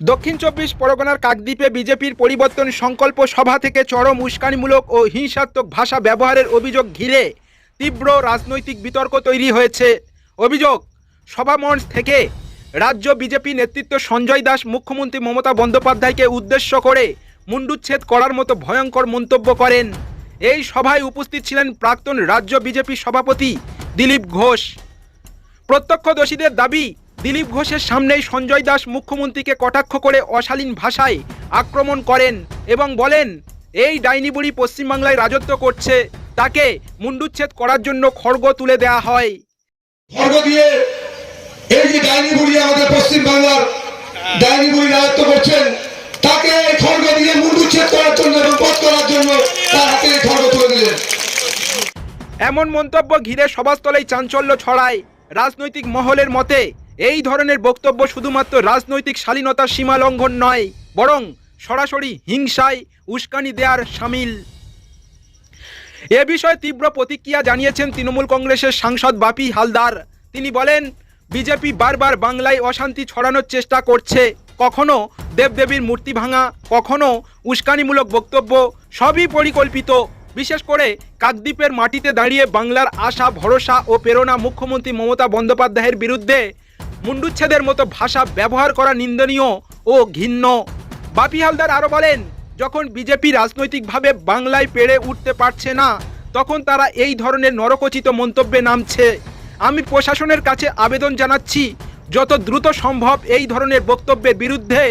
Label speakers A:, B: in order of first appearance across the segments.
A: দক্ষিণ চব্বিশ পরগনার কাকদ্বীপে বিজেপির পরিবর্তন সংকল্প সভা থেকে চরম উস্কানিমূলক ও হিংসাত্মক ভাষা ব্যবহারের অভিযোগ ঘিরে তীব্র রাজনৈতিক বিতর্ক তৈরি হয়েছে। অভিযোগ, সভামঞ্চ থেকে রাজ্য বিজেপি নেতৃত্ব সঞ্জয় দাস, মুখ্যমন্ত্রী মমতা বন্দ্যোপাধ্যায়কে উদ্দেশ্য করে মুন্ডুচ্ছেদ করার মতো ভয়ঙ্কর মন্তব্য করেন। এই সভায় উপস্থিত ছিলেন প্রাক্তন রাজ্য বিজেপি সভাপতি দিলীপ ঘোষ। প্রত্যক্ষদর্শীদের দাবি দিলীপ ঘোষের সামনেই সঞ্জয় দাস মুখ্যমন্ত্রীকে কটাক্ষ করে অশালীন ভাষায় আক্রমণ করেন এবং বলেন এই ডাইনি বুড়ি পশ্চিমবাংলায় রাজত্ব করছে তাকে মুন্ডুচ্ছেদ করার জন্য খড়গ তুলে দেওয়া হয়।
B: খর্গ দিয়ে এই যে ডাইনি বুড়ি আমাদের পশ্চিম বাংলার ডাইনি বুড়ি রাজত্ব করছেন তাকে এই খর্গ দিয়ে মুন্ডুচ্ছেদ করার জন্য এবং বধ করার জন্য তার হাতে এই খর্গ তুলে দিলেন।
A: এমন মন্তব্য ঘিরে সভাস্থলেই চাঞ্চল্য ছড়ায়। রাজনৈতিক মহলের মতে এই ধরনের বক্তব্য শুধুমাত্র রাজনৈতিক শালীনতার সীমা লঙ্ঘন নয়, বরং সরাসরি হিংসায় উস্কানি দেওয়ার সামিল। এ বিষয়ে তীব্র প্রতিক্রিয়া জানিয়েছেন তৃণমূল কংগ্রেসের সাংসদ বাপি হালদার। তিনি বলেন, বিজেপি বারবার বাংলায় অশান্তি ছড়ানোর চেষ্টা করছে। কখনো দেবদেবীর মূর্তি ভাঙা, কখনো উস্কানিমূলক বক্তব্য, সবই পরিকল্পিত। বিশেষ করে কাকদ্বীপের মাটিতে দাঁড়িয়ে বাংলার আশা, ভরসা ও প্রেরণা মুখ্যমন্ত্রী মমতা বন্দ্যোপাধ্যায়ের বিরুদ্ধে মুন্ডুচ্ছেদের মতো ভাষা ব্যবহার করা নিন্দনীয় ও ঘিন্ন। বাপি হালদার আরও বলেন, যখন বিজেপি রাজনৈতিকভাবে বাংলায় পেরে উঠতে পারছে না, তখন তারা এই ধরনের নরকচিত মন্তব্যে নামছে। আমি প্রশাসনের কাছে আবেদন জানাচ্ছি, যত দ্রুত সম্ভব এই ধরনের বক্তব্যের বিরুদ্ধে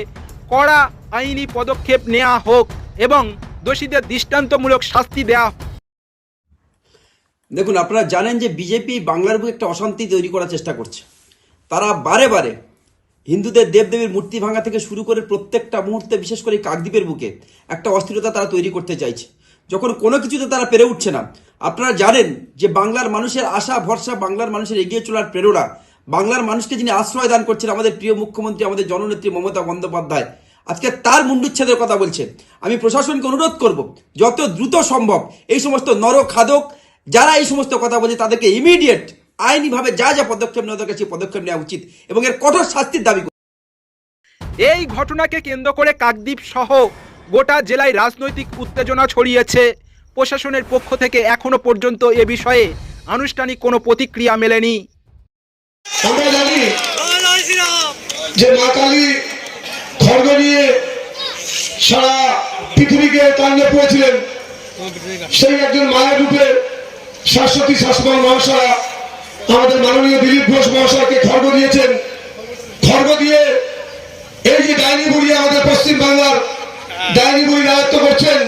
A: কড়া আইনি পদক্ষেপ নেওয়া হোক এবং দোষীদের দৃষ্টান্তমূলক শাস্তি দেওয়া।
C: দেখুন, আপনারা জানেন যে বিজেপি বাংলার বুকে একটা অশান্তি তৈরি করার চেষ্টা করছে। তারা বারে বারে হিন্দুদের দেবদেবীর মূর্তি ভাঙা থেকে শুরু করে প্রত্যেকটা মুহূর্তে বিশেষ করে কাকদ্বীপের বুকে একটা অস্থিরতা তারা তৈরি করতে চাইছে। যখন কোনো কিছুতে তারা পেরে উঠছে না, আপনারা জানেন যে বাংলার মানুষের আশা, ভরসা বাংলার মানুষের এগিয়ে চলার প্রেরণা। বাংলার মানুষকে যিনি আশ্রয় দান করছেন আমাদের প্রিয় মুখ্যমন্ত্রী, আমাদের জননেত্রী মমতা বন্দ্যোপাধ্যায়, আজকে তার মুন্ডুচ্ছেদের কথা বলছে আমি প্রশাসনকে অনুরোধ করব, যত দ্রুত সম্ভব এই সমস্ত নরখাদক যারা এই সমস্ত কথা বলছে তাদেরকে ইমিডিয়েট আইনিভাবে যা যা পদক্ষেপ নেওয়া দরকার সেই পদক্ষেপ নেওয়া উচিত এবং এর কঠোর শাস্তির দাবি
A: এই ঘটনাকে কেন্দ্র করে কাকদ্বীপ সহ গোটা জেলায় রাজনৈতিক উত্তেজনা ছড়িয়েছে। প্রশাসনের পক্ষ থেকে এখনও পর্যন্ত এ বিষয়ে আনুষ্ঠানিক কোনো প্রতিক্রিয়া মেলেনি।
B: আমরা জানি যে মা কালী খর্গ নিয়ে সারা পৃথিবীকে তাণ্ডব করেছিলেন সেই একজন মায়ের রূপে শাশ্বতী শাসমান মহাশয়া আমাদের মাননীয় দিলীপ ঘোষ মহাশয়কে খর্গ দিয়েছেন। খর্গ দিয়ে এই যে ডাইনি বুড়ি আমাদের পশ্চিমবাংলার ডাইনি বুড়ি রাজত্ব করছেন